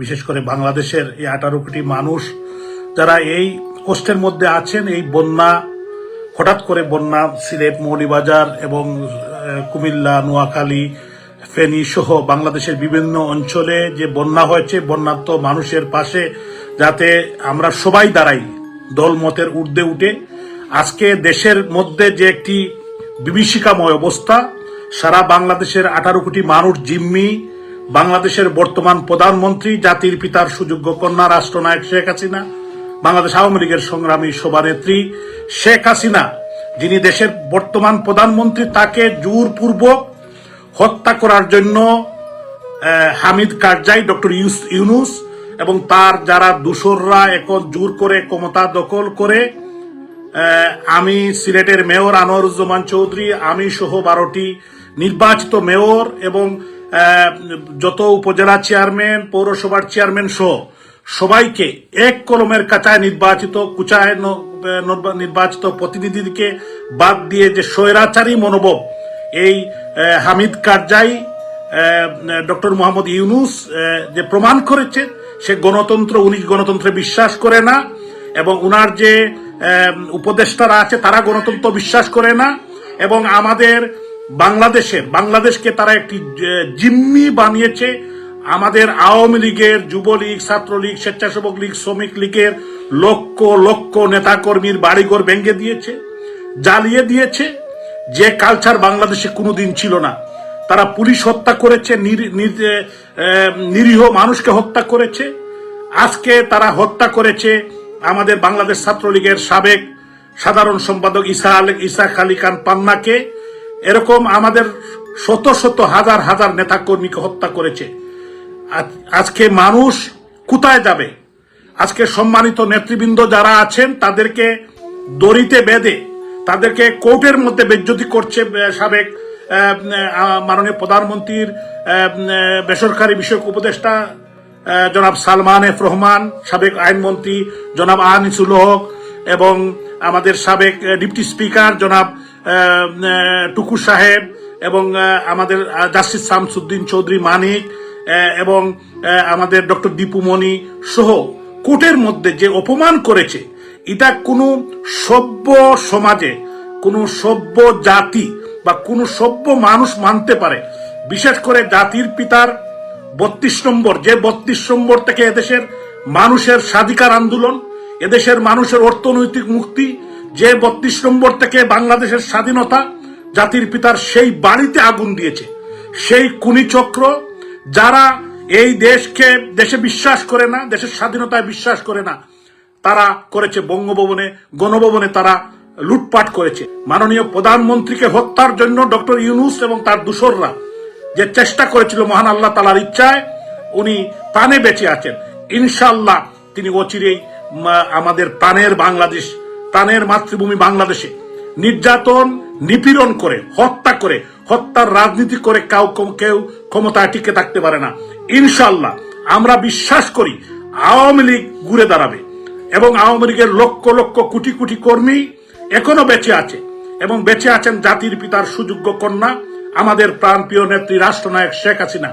বিশেষ করে বাংলাদেশের এই আঠারো কোটি মানুষ যারা এই কষ্টের মধ্যে আছেন, এই বন্যা, হঠাৎ করে বন্যা, সিলেট, মৌলিবাজার এবং কুমিল্লা, নোয়াখালী, ফেনী সহ বাংলাদেশের বিভিন্ন অঞ্চলে যে বন্যা হয়েছে বন্যাত্ম মানুষের পাশে, যাতে আমরা সবাই দাঁড়াই, দলমতের ঊর্ধ্বে উঠে। আজকে দেশের মধ্যে যে একটি বিভীষিকাময় অবস্থা, সারা বাংলাদেশের আঠারো কোটি মানুষ জিম্মি বাংলাদেশের বর্তমান প্রধানমন্ত্রী, জাতির পিতার সুযোগ্য কন্যা রাষ্ট্রনায়ক শেখ হাসিনা, বাংলাদেশ আওয়ামী লীগের সংগ্রামী সভানেত্রী শেখ হাসিনা, যিনি দেশের বর্তমান প্রধানমন্ত্রী, তাকে জোরপূর্বক হত্যা করার জন্য হামিদ কারজাই, ডক্টর ইউনুস এবং তার যারা দূষররা এখন জোর করে ক্ষমতা দখল করে আমি সিলেটের মেয়র আনোয়ারুজ্জামান চৌধুরী, আমি সহ বারোটি নির্বাচিত মেয়র এবং যত উপজেলা চেয়ারম্যান, পৌরসভার চেয়ারম্যান সহ সবাইকে এক কলমের কাছায় নির্বাচিত, কুচায় নির্বাচিত প্রতিনিধিকে বাদ দিয়ে যে স্বৈরাচারী মনোভাব, এই হামিদ কারজাই ডক্টর মোহাম্মদ ইউনুস যে প্রমাণ করেছে, সে গণতন্ত্র উনি গণতন্ত্রে বিশ্বাস করে না এবং উনার যে উপদেষ্টারা আছে, তারা গণতন্ত্র বিশ্বাস করে না এবং আমাদের বাংলাদেশের বাংলাদেশকে তারা একটি জিম্মি বানিয়েছে। আমাদের আওয়ামী লীগের, যুবলীগ, ছাত্রলীগ, স্বেচ্ছাসেবক লীগ, শ্রমিক লীগের লক্ষ লক্ষ নেতাকর্মীর বাড়িঘর ভেঙে দিয়েছে, জ্বালিয়ে দিয়েছে। যে কালচার বাংলাদেশে কোনোদিন ছিল না। তারা পুলিশ হত্যা করেছে, নির- নির- নিরীহ মানুষকে হত্যা করেছে। আজকে তারা হত্যা করেছে আমাদের বাংলাদেশ ছাত্রলীগের সাবেক সাধারণ সম্পাদক ইসা আল, ইসা আলী খান পান্নাকে। এরকম আমাদের শত শত হাজার হাজার নেতাকর্মীকে হত্যা করেছে। আজ- আজকে মানুষ কোথায় যাবে? আজকে সম্মানিত নেতৃবৃন্দ যারা আছেন, তাদেরকে দড়িতে বেঁধে, তাদেরকে কোর্টের মধ্যে বেজ্জতি করছে সাবেক মাননীয় প্রধানমন্ত্রীর বেসরকারি বিষয়ক উপদেষ্টা জনাব সালমান এফ রহমান, সাবেক আইনমন্ত্রী জনাব আনিসুল হক এবং আমাদের সাবেক ডিপটি স্পিকার জনাব টুকু সাহেব এবং আমাদের জাস্টিস শামসুদ্দিন চৌধুরী মানিক এবং আমাদের ডক্টর দীপুমণি সহ কোর্টের মধ্যে যে অপমান করেছে, এটা কোনো সভ্য সমাজে, কোনো সভ্য জাতি বা কোনো সভ্য মানুষ মানতে পারে। বিশেষ করে জাতির পিতার বত্রিশ নম্বর, যে বত্রিশ নম্বর থেকে এদেশের মানুষের স্বাধিকার আন্দোলন, এদেশের মানুষের অর্থনৈতিক মুক্তি যে বত্রিশ নম্বর থেকে বাংলাদেশের স্বাধীনতা জাতির পিতার সেই বাড়িতে আগুন দিয়েছে। সেই কুনি চক্র যারা এই দেশকে, দেশে বিশ্বাস করে না, দেশের স্বাধীনতায় বিশ্বাস করে না, তারা করেছে বঙ্গভবনে, গণভবনে তারা লুটপাট করেছে। মাননীয় প্রধানমন্ত্রীকে হত্যার জন্য ডক্টর ইউনুস এবং তার দূসররা যে চেষ্টা করেছিল মহান আল্লাহ তালার ইচ্ছায়, উনি প্রাণে বেঁচে আছেন। ইনশাল্লাহ তিনি অচিরেই আমাদের প্রাণের বাংলাদেশ প্রাণের মাতৃভূমি বাংলাদেশে। নির্যাতন, নিপীড়ন করে, হত্যা করে, হত্যার রাজনীতি করে কেউ কেউ ক্ষমতায় টিকে থাকতে পারে না। ইনশাল্লাহ আমরা বিশ্বাস করি আওয়ামী লীগ ঘুরে দাঁড়াবে এবং আওয়ামী লীগের লক্ষ লক্ষ কোটি কোটি কর্মী এখনও বেঁচে আছে এবং বেঁচে আছেন জাতির পিতার সুযোগ্য কন্যা, আমাদের প্রাণপ্রিয় নেত্রী রাষ্ট্রনায়ক শেখ হাসিনা।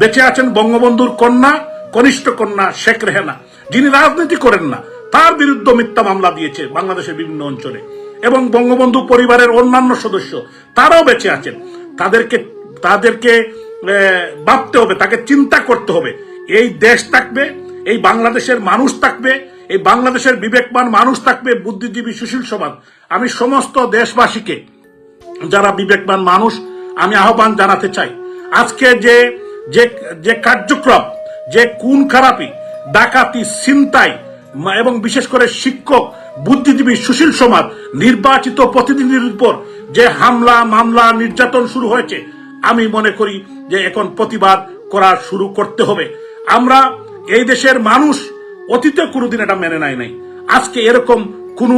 বেঁচে আছেন বঙ্গবন্ধুর কন্যা, কনিষ্ঠ কন্যা শেখ রেহেনা, যিনি রাজনীতি করেন না। তার বিরুদ্ধে মিথ্যা মামলা দিয়েছে বাংলাদেশের বিভিন্ন অঞ্চলে। এবং বঙ্গবন্ধু পরিবারের অন্যান্য সদস্য, তারাও বেঁচে আছেন। তাদেরকে তাদেরকে ভাবতে হবে, তাকে চিন্তা করতে হবে। এই দেশ থাকবে, এই বাংলাদেশের মানুষ থাকবে, এই বাংলাদেশের বিবেকবান মানুষ থাকবে, বুদ্ধিজীবী সুশীল সমাজ। আমি সমস্ত দেশবাসীকে, যারা বিবেকবান মানুষ, আমি আহ্বান জানাতে চাই। আজকে যে যে কার্যক্রম, যে খুন খারাপি, ডাকাতি, ছিনতাই এবং বিশেষ করে শিক্ষক, বুদ্ধিজীবী সুশীল সমাজ, নির্বাচিত প্রতিনিধির উপর যে হামলা, মামলা, নির্যাতন শুরু হয়েছে, আমি মনে করি যে এখন প্রতিবাদ করা শুরু করতে হবে। আমরা এই দেশের মানুষ অতীতে কোনোদিন এটা মেনে নেয় নাই। আজকে এরকম কোন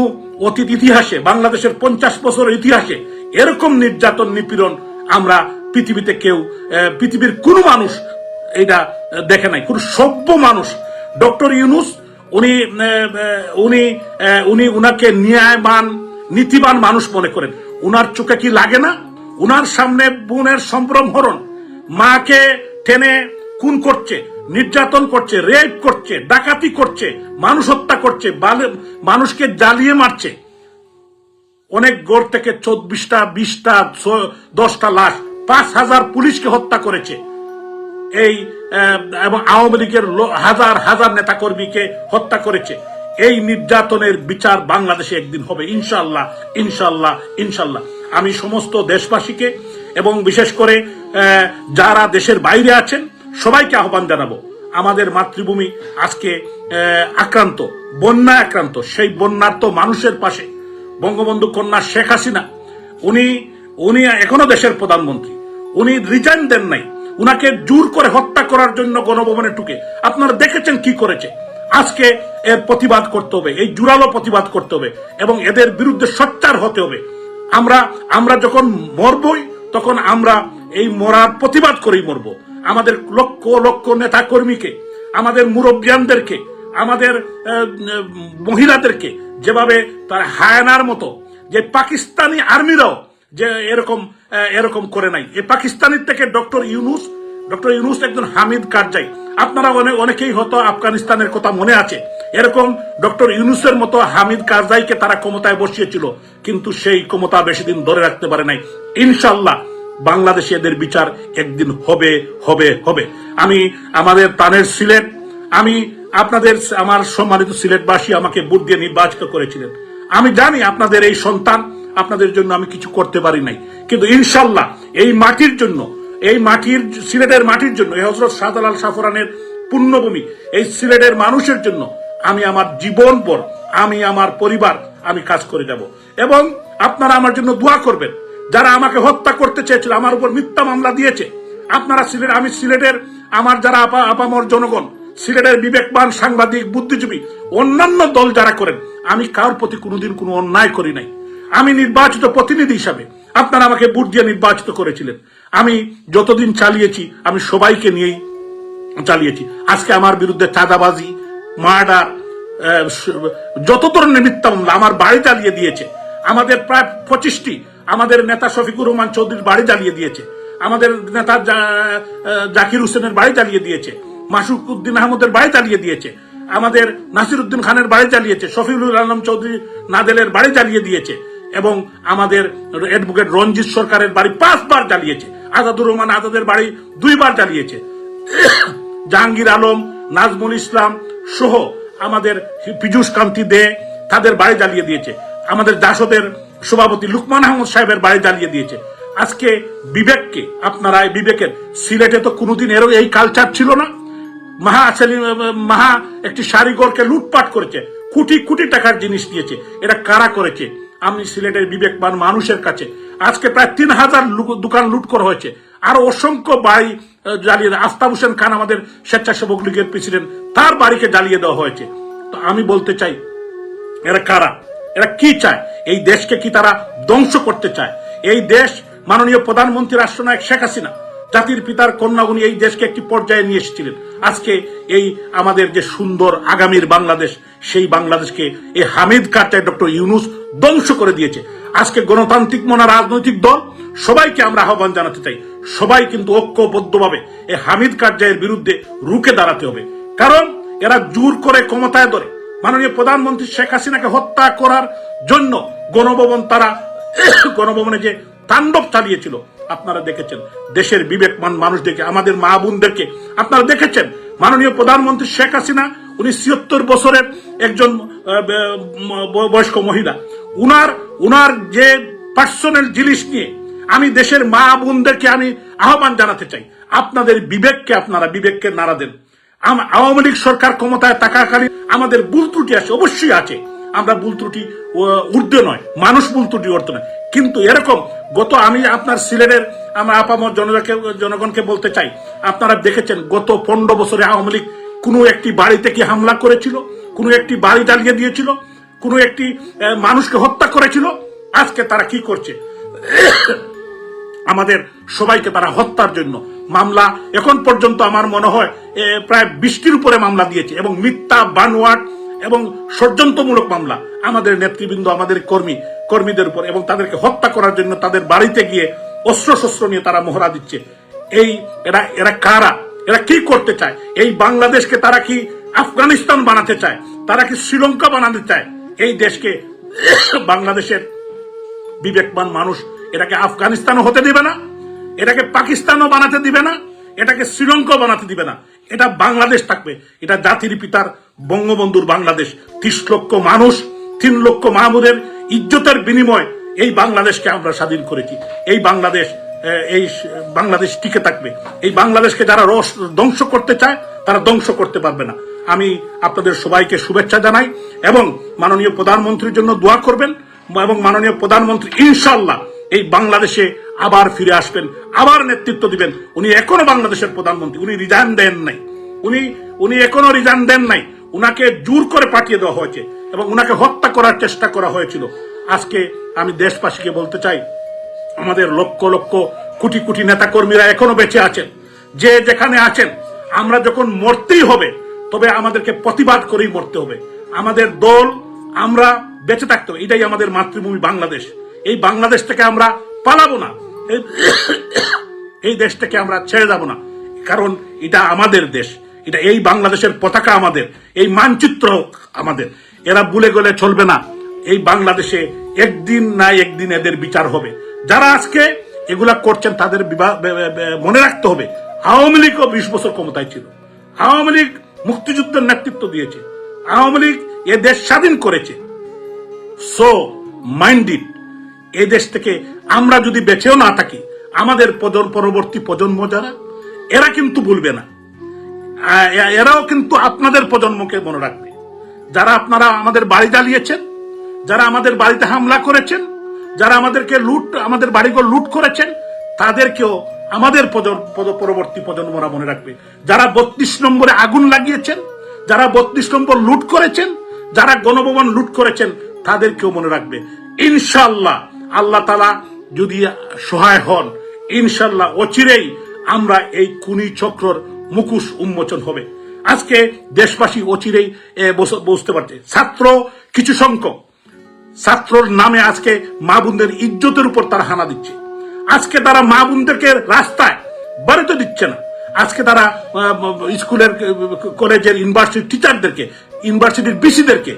অতীত ইতিহাসে, বাংলাদেশের পঞ্চাশ বছরের ইতিহাসে এরকম নির্যাতন, নিপীড়ন আমরা পৃথিবীতে কেউ পৃথিবীর কোনো মানুষ এটা দেখে নাই। কোন সভ্য মানুষ, ডক্টর ইউনুস উনি উনি উনি উনাকে ন্যায়বান, নীতিবান মানুষ মনে করেন। উনার চোখে কি লাগে না? উনার সামনে বোনের সম্ভ্রম হরণ। মাকে টেনে খুন করছে, নির্যাতন করছে, রেপ করছে, ডাকাতি করছে, মানুষ হত্যা করছে মানুষকে জ্বালিয়ে মারছে। অনেক গড় থেকে চব্বিশটা, বিশটা দশটা লাশ, পাঁচ হাজার পুলিশকে হত্যা করেছে। এই এবং আওয়ামী লীগের হাজার হাজার নেতা কর্মীকে হত্যা করেছে। এই নির্যাতনের বিচার বাংলাদেশে একদিন হবে। ইনশাল্লাহ ইনশাল্লাহ ইনশাল্লাহ আমি সমস্ত দেশবাসীকে এবং বিশেষ করে যারা দেশের বাইরে আছেন, সবাইকে আহ্বান জানাব। আমাদের মাতৃভূমি আজকে আক্রান্ত বন্যা আক্রান্ত। সেই বন্যার্ত মানুষের পাশে। বঙ্গবন্ধু কন্যা শেখ হাসিনা, উনি উনি এখনও দেশের প্রধানমন্ত্রী। উনি রিজাইন দেন নাই। উনাকে জোর করে হত্যা করার জন্য গণভবনে টুকে আপনারা দেখেছেন কি করেছে? আজকে এর প্রতিবাদ করতে হবে, এই জুরালো প্রতিবাদ করতে হবে এবং এদের বিরুদ্ধে সোচ্চার হতে হবে। আমরা আমরা যখন মরবই, তখন আমরা এই মরার প্রতিবাদ করেই মরব। আমাদের লক্ষ লক্ষ নেতা কর্মীকে আমাদের মুরব্বিয়ানদেরকে, আমাদের মহিলাদেরকে, যেভাবে তার হায়ানার মতো, যে পাকিস্তানি আর্মিরাও যে এরকম এরকম করে নাই। এই পাকিস্তানের থেকে ডক্টর ইউনুস ডক্টর ইউনুস একজন হামিদ কারজাই। আপনারা অনেক অনেকেই হয়তো আফগানিস্তানের কথা মনে আছে। এরকম ডক্টর ইউনুসের মতো হামিদ কারজাইকে তারা ক্ষমতায় বসিয়েছিল, কিন্তু সেই ক্ষমতা বেশি দিন ধরে রাখতে পারে নাই। ইনশাল্লাহ বাংলাদেশে এদের বিচার একদিন হবে হবে হবে। আমি আমাদের তানের সিলেট, আমি আপনাদের আমার সম্মানিত সিলেটবাসী আমাকে ভোট দিয়ে নির্বাচিত করেছিলেন। আমি জানি আপনাদের এই সন্তান আপনাদের জন্য আমি কিছু করতে পারি নাই। কিন্তু ইনশাল্লাহ এই মাটির জন্য, এই মাটির, সিলেটের মাটির জন্য, এই হজরত শাহজালাল সাফরানের পুণ্যভূমি, এই সিলেটের মানুষের জন্য আমি আমার জীবন পর আমি আমার পরিবার, আমি কাজ করে যাব। এবং আপনারা আমার জন্য দোয়া করবেন। যারা আমাকে হত্যা করতে চেয়েছিল, আমার উপর মিথ্যা মামলা দিয়েছে, আপনারা সিলেট, আমি সিলেটের, আমার যারা আপা, আপামর জনগণ, সিলেটের বিবেকবান সাংবাদিক, বুদ্ধিজীবী, অন্যান্য দল যারা করেন, আমি কার প্রতি কোনোদিন কোনো অন্যায় করি নাই। আমি নির্বাচিত প্রতিনিধি হিসাবে আপনারা আমাকে ভোট দিয়ে নির্বাচিত করেছিলেন। আমি যতদিন চালিয়েছি, আমি সবাইকে নিয়েই চালিয়েছি। আজকে আমার বিরুদ্ধে চাঁদাবাজি, মার্ডার যত ধরনের মিথ্যা মামলা আমার বাড়ি জ্বালিয়ে দিয়েছে, আমাদের প্রায় পঁচিশটি, আমাদের নেতা শফিকুর রহমান চৌধুরীর বাড়ি জ্বালিয়ে দিয়েছে, আমাদের নেতা জাকির হোসেনের বাড়ি জ্বালিয়ে দিয়েছে মাসুক উদ্দিন আহমদের বাড়ি জ্বালিয়ে দিয়েছে, আমাদের নাসির উদ্দিন খানের বাড়ি জ্বালিয়েছে, শফিউল আলম চৌধুরী নাদেলের বাড়ি জ্বালিয়ে দিয়েছে। এবং আমাদের অ্যাডভোকেট রঞ্জিত সরকারের বাড়ি পাঁচবার জ্বালিয়েছে আজাদুর রহমান আজাদের বাড়ি দুইবার জ্বালিয়েছে জাহাঙ্গীর আলম, নাজমুল ইসলাম সহ আমাদের পীযুষ কান্তি দে তাদের বাড়ি জ্বালিয়ে দিয়েছে। আমাদের জাসদের সভাপতি লুকমান আহমদ সাহেবের বাড়ি জ্বালিয়ে দিয়েছে। আজকে বিবেককে, আপনারা এই বিবেকের সিলেটে তো কোনোদিন এরও এই কালচার ছিল না। মাহা সেলিম, মাহা একটি শাড়িগরকে লুটপাট করেছে। কোটি কোটি টাকার জিনিস দিয়েছে। এটা কারা করেছে? আমি সিলেটের বিবেকবান মানুষের কাছে। আজকে প্রায় তিন হাজার দোকান লুট করা হয়েছে। আরও অসংখ্য বাড়ি জ্বালিয়ে দেয়। আস্তাব হোসেন খান আমাদের স্বেচ্ছাসেবক লীগের প্রেসিডেন্ট, তার বাড়িকে জ্বালিয়ে দেওয়া হয়েছে। তো আমি বলতে চাই, এরা কারা? এরা কি চায়? এই দেশকে কি তারা ধ্বংস করতে চায়? এই দেশ মাননীয় প্রধানমন্ত্রী রাষ্ট্রনায়ক শেখ হাসিনা জাতির পিতার কন্যা উনি এই দেশকে একটি পর্যায়ে নিয়ে এসেছিলেন। আজকে এই আমাদের যে সুন্দর আগামীর বাংলাদেশ, সেই বাংলাদেশকে এই হামিদ কারচাই ডক্টর ইউনুস ধ্বংস করে দিয়েছে। আজকে গণতান্ত্রিক মনা রাজনৈতিক দল, সবাইকে আমরা আহ্বান জানাতে চাই। সবাই কিন্তু ঐক্যবদ্ধভাবে এই হামিদ কারজাইয়ের বিরুদ্ধে রুখে দাঁড়াতে হবে। কারণ এরা জোর করে ক্ষমতায় ধরে। মাননীয় প্রধানমন্ত্রী শেখ হাসিনাকে হত্যা করার জন্য গণভবন তারা, গণভবনে যে তাণ্ডব চালিয়েছিল। আপনারা দেখেছেন, দেশের বিবেকমান মানুষদেরকে আমাদের মা বোনদেরকে। আপনারা দেখেছেন, মাননীয় প্রধানমন্ত্রী শেখ হাসিনা, উনি ছিয়াত্তর বছরের একজন বয়স্ক মহিলা। উনার উনার যে পার্সোনাল জিনিস নিয়ে আমি দেশের মা বোনদেরকে আমি আহ্বান জানাতে চাই, আপনাদের বিবেককে আপনারা বিবেককে নাড়া দেন। আওয়ামী লীগ সরকার ক্ষমতায় থাকাকালীন আমাদের ভুল ত্রুটি আছে, অবশ্যই আছে। আমরা ভুল ত্রুটি ঊর্ধ্বে নয়, মানুষ ভুল ত্রুটি ঊর্ধ্বে নয়। কিন্তু এরকম, গত আমি আপনার সিলেটের আমার আপামর জনতাকে জনগণকে বলতে চাই, আপনারা দেখেছেন, গত পনেরো বছরে আওয়ামী লীগ কোনো একটি বাড়িতে কি হামলা করেছিল, কোনো একটি বাড়ি জ্বালিয়ে দিয়েছিল, কোনো একটি মানুষকে হত্যা করেছিল? আজকে তারা কি করছে? আমাদের সবাইকে তারা হত্যার জন্য মামলা, এখন পর্যন্ত আমার মনে হয় প্রায় বৃষ্টির উপরে মামলা দিয়েছে এবং মিথ্যা বানোয়াট এবং ষড়যন্ত্রমূলক মামলা। আমাদের নেতৃবৃন্দ, আমাদের কর্মী, কর্মীদের উপর এবং তাদেরকে হত্যা করার জন্য তাদের বাড়িতে গিয়ে অস্ত্র শস্ত্র নিয়ে তারা মহড়া দিচ্ছে। এই, এরা এরা কারা? এরা কি করতে চায়? এই বাংলাদেশকে তারা কি আফগানিস্তান বানাতে চায়? তারা কি শ্রীলঙ্কা বানাতে চায়? এই দেশকে বাংলাদেশের বিবেকবান মানুষ এটাকে আফগানিস্তানও হতে দিবে না, এটাকে পাকিস্তানও বানাতে দিবে না এটাকে শ্রীলঙ্কাও বানাতে দিবে না। এটা বাংলাদেশ থাকবে। এটা জাতির পিতার বঙ্গবন্ধুর বাংলাদেশ। ত্রিশ লক্ষ মানুষ, তিন লক্ষ মাহমুদের ইজ্জতের বিনিময় এই বাংলাদেশকে আমরা স্বাধীন করেছি। এই বাংলাদেশ এই বাংলাদেশ টিকে থাকবে। এই বাংলাদেশকে যারা রস, ধ্বংস করতে চায়, তারা ধ্বংস করতে পারবে না। আমি আপনাদের সবাইকে শুভেচ্ছা জানাই এবং মাননীয় প্রধানমন্ত্রীর জন্য দোয়া করবেন এবং মাননীয় প্রধানমন্ত্রী ইনশাল্লাহ এই বাংলাদেশে আবার ফিরে আসবেন, আবার নেতৃত্ব দিবেন। উনি এখনও বাংলাদেশের প্রধানমন্ত্রী, উনি রিজাইন দেন নাই। উনি উনি এখনও রিজাইন দেন নাই। উনাকে জোর করে পাঠিয়ে দেওয়া হয়েছে এবং উনাকে হত্যা করার চেষ্টা করা হয়েছিল। আজকে আমি দেশবাসীকে বলতে চাই, আমাদের লক্ষ লক্ষ কোটি কোটি নেতা কর্মীরা এখনও বেঁচে আছেন। যে যেখানে আছেন, আমরা যখন মরতেই হবে, তবে আমাদেরকে প্রতিবাদ করেই মরতে হবে। আমাদের দল, আমরা বেঁচে থাকতে হবে। এটাই আমাদের মাতৃভূমি বাংলাদেশ। এই বাংলাদেশ থেকে আমরা পালাবো না। এই- দেশটাকে আমরা ছেড়ে যাব না। কারণ এটা আমাদের দেশ। এটা এই বাংলাদেশের পতাকা আমাদের। এই মানচিত্র আমাদের। এরা ভুলে গেলে চলবে না। এই বাংলাদেশে একদিন না একদিন এদের বিচার হবে। যারা আজকে এগুলা করছেন, তাদের মনে রাখতে হবে, আওয়ামী লীগও বিশ বছর ক্ষমতায় ছিল। আওয়ামী লীগ মুক্তিযুদ্ধের নেতৃত্ব দিয়েছে। আওয়ামী লীগ এ দেশ স্বাধীন করেছে। সো মাইন্ডেড এই দেশ থেকে আমরা যদি বেঁচেও না থাকি, আমাদের পরবর্তী প্রজন্ম যারা, এরা কিন্তু ভুলবে না। এরাও কিন্তু আপনাদের প্রজন্মকে মনে রাখবে। যারা আপনারা আমাদের বাড়ি জ্বালিয়েছেন, যারা আমাদের বাড়িতে হামলা করেছেন, যারা আমাদেরকে লুট, আমাদের বাড়িঘর লুট করেছেন, তাদেরকেও আমাদের পরবর্তী প্রজন্মরা মনে রাখবে। যারা বত্রিশ নম্বরে আগুন লাগিয়েছেন, যারা বত্রিশ নম্বর লুট করেছেন, যারা গণভবন লুট করেছেন, তাদেরকেও মনে রাখবে। ইনশাল্লাহ আল্লাহ তালা যদি সহায় হন, ইনশাল্লাহ অচিরেই আমরা এই কুনি চক্রর মুখোশ উন্মোচন হবে। আজকে দেশবাসী অচিরেই বুঝতে পারছে। ছাত্র কিছু সংখ্যক। ছাত্রর নামে আজকে মা বোনদের ইজ্জতের উপর তারা হানা দিচ্ছে। আজকে তারা মা বোনদেরকে রাস্তায় বাড়িতে দিচ্ছে না। আজকে তারা স্কুলের কলেজের ইউনিভার্সিটির টিচারদেরকে, ইউনিভার্সিটির বিসিদেরকে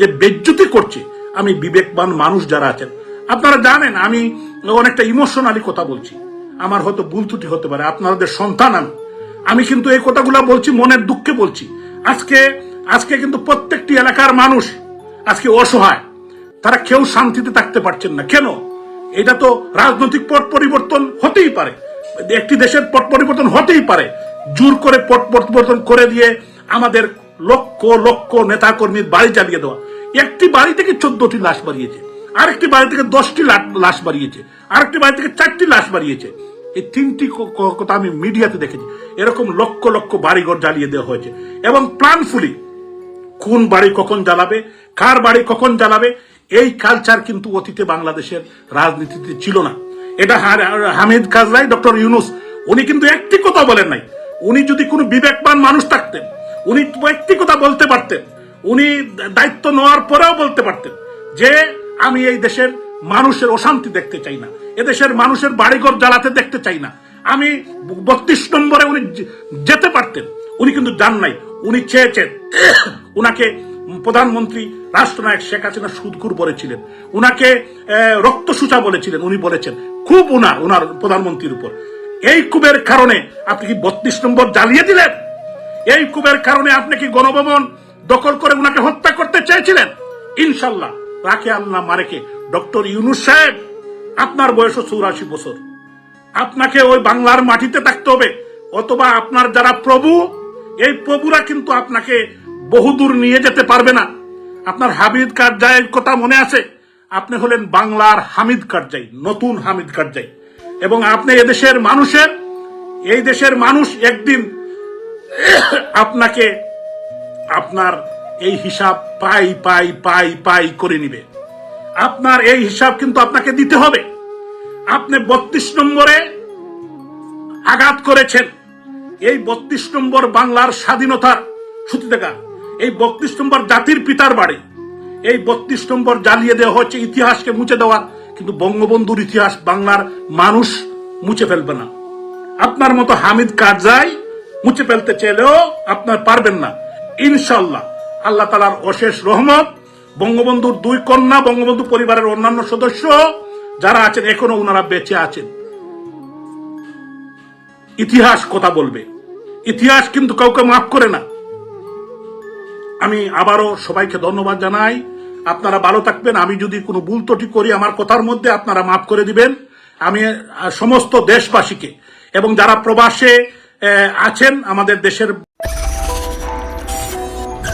যে বেজ্জতি করছে। আমি বিবেকবান মানুষ যারা আছেন আপনারা জানেন, আমি অনেকটা ইমোশনালি কথা বলছি। আমার হয়তো ভুল ত্রুটি হতে পারে, আপনাদের সন্তান আমি। আমি কিন্তু এই কথাগুলো বলছি, মনের দুঃখে বলছি। আজকে আজকে কিন্তু প্রত্যেকটি এলাকার মানুষ আজকে অসহায়। তারা কেউ শান্তিতে থাকতে পারছেন না। কেন? এটা তো রাজনৈতিক পট পরিবর্তন হতেই পারে। একটি দেশের পট পরিবর্তন হতেই পারে। জোর করে পট পরিবর্তন করে দিয়ে আমাদের লক্ষ লক্ষ নেতা কর্মীর বাড়ি জ্বালিয়ে দেওয়া। একটি বাড়ি থেকে চোদ্দটি লাশ বাড়িয়েছে। আরেকটি বাড়ি থেকে দশটি লাশ বাড়িয়েছে, আরেকটি বাড়ি থেকে চারটি লাশ বাড়িয়েছে। এই তিনটি কথা আমি মিডিয়াতে দেখেছি। এরকম লক্ষ লক্ষ বাড়িঘর জ্বালিয়ে দেওয়া হয়েছে। এবং প্ল্যানফুলি কোন বাড়ি কখন জ্বালাবে, কার বাড়ি কখন জ্বালাবে, এই কালচার কিন্তু অতীতে বাংলাদেশের রাজনীতিতে ছিল না। এটা হামিদ কাজলাই ডক্টর ইউনুস, উনি কিন্তু একটি কথা বলেন নাই। উনি যদি কোনো বিবেকবান মানুষ থাকতেন, উনি একটি কথা বলতে পারতেন। উনি দায়িত্ব নেওয়ার পরেও বলতে পারতেন যে আমি এই দেশের মানুষের অশান্তি দেখতে চাই না। এদেশের মানুষের বাড়িঘর জ্বালাতে দেখতে চাই না। আমি বত্রিশ নম্বরে উনি যেতে পারতেন উনি কিন্তু যান নাই। উনি চেয়েছেন উনাকে প্রধানমন্ত্রী রাষ্ট্রনায়ক শেখ হাসিনা সুদকুর বলেছিলেন। উনাকে আহ, রক্তসূচা বলেছিলেন। উনি বলেছেন খুব উনার উনার প্রধানমন্ত্রীর উপর। এই কুবের কারণে আপনি কি বত্রিশ নম্বর জ্বালিয়ে দিলেন? এই কুবের কারণে আপনি কি গণভবন দখল করে উনাকে হত্যা করতে চেয়েছিলেন? ইনশাল্লাহ। রাখে আল্লাহ মারেকে ডক্টর ইউনুস সাহেব, আপনার বয়স চৌরাশি বছর। আপনাকে ওই বাংলার মাটিতে থাকতে হবে। অথবা আপনার যারা প্রভু, এই প্রভুরা কিন্তু আপনাকে বহুদূর নিয়ে যেতে পারবে না। আপনার হামিদ কারজাইয়ের কথা মনে আছে? আপনি হলেন বাংলার হামিদ কারজাই, নতুন হামিদ কারজাই। এবং আপনি এদেশের মানুষের, এই দেশের মানুষ একদিন আপনাকে আপনার এই হিসাব পাই পাই পাই পাই করে নিবে। আপনার এই হিসাব কিন্তু আপনাকে দিতে হবে। আপনি বত্রিশ নম্বরে আঘাত করেছেন। এই বত্রিশ নম্বর বাংলার স্বাধীনতার সূচি দেখা এই বত্রিশ নম্বর জাতির পিতার বাড়ি। এই বত্রিশ নম্বর জ্বালিয়ে দেওয়া হচ্ছে ইতিহাসকে মুছে দেওয়া কিন্তু বঙ্গবন্ধুর ইতিহাস বাংলার মানুষ মুছে ফেলবে না। আপনার মতো হামিদ কারজাই মুছে ফেলতে চাইলেও আপনার পারবেন না। ইনশাল্লাহ। আল্লাহ তালার অশেষ রহমত, বঙ্গবন্ধুর দুই কন্যা, বঙ্গবন্ধু পরিবারের অন্যান্য সদস্য, যারা আছেন, এখনও ওনারা বেঁচে আছেন। ইতিহাস কথা বলবে। ইতিহাস কিন্তু কাউকে মাফ করে না। আমি আবারও সবাইকে ধন্যবাদ জানাই। আপনারা ভালো থাকবেন। আমি যদি কোনো ভুল ত্রুটি করি, আমার কথার মধ্যে আপনারা মাফ করে দিবেন। আমি সমস্ত দেশবাসীকে এবং যারা প্রবাসে আছেন, আমাদের দেশের